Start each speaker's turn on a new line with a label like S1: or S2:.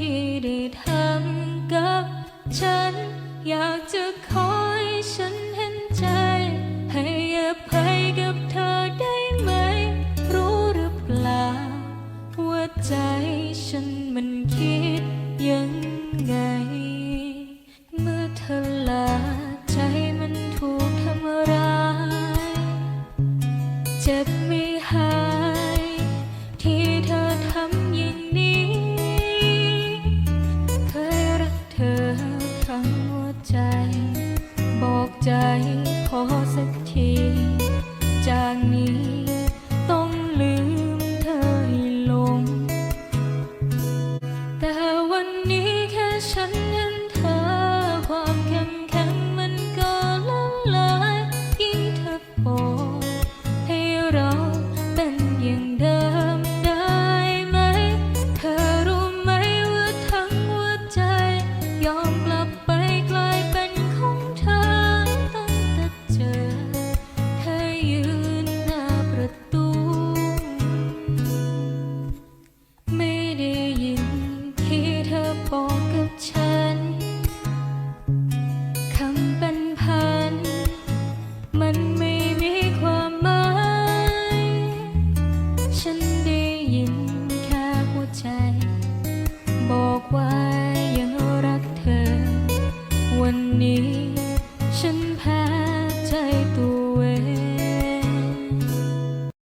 S1: ที่ได้ทำกับฉัน อยากจะขอให้ฉันเห็นใจ ให้อภัยกับเธอได้ไหม รู้หรือเปล่าว่าใจฉันมัน ใจขอสักที จากนี้ต้องลืมเธอให้ลง แต่วันนี้แค่ฉันเห็นเธอ ความเข้มแข็งมันก็ละลายยิ่งเธอบอกให้เราเป็นอย่างเดิมได้ไหม เธอรู้ไหมว่าทั้งหัวใจยอม come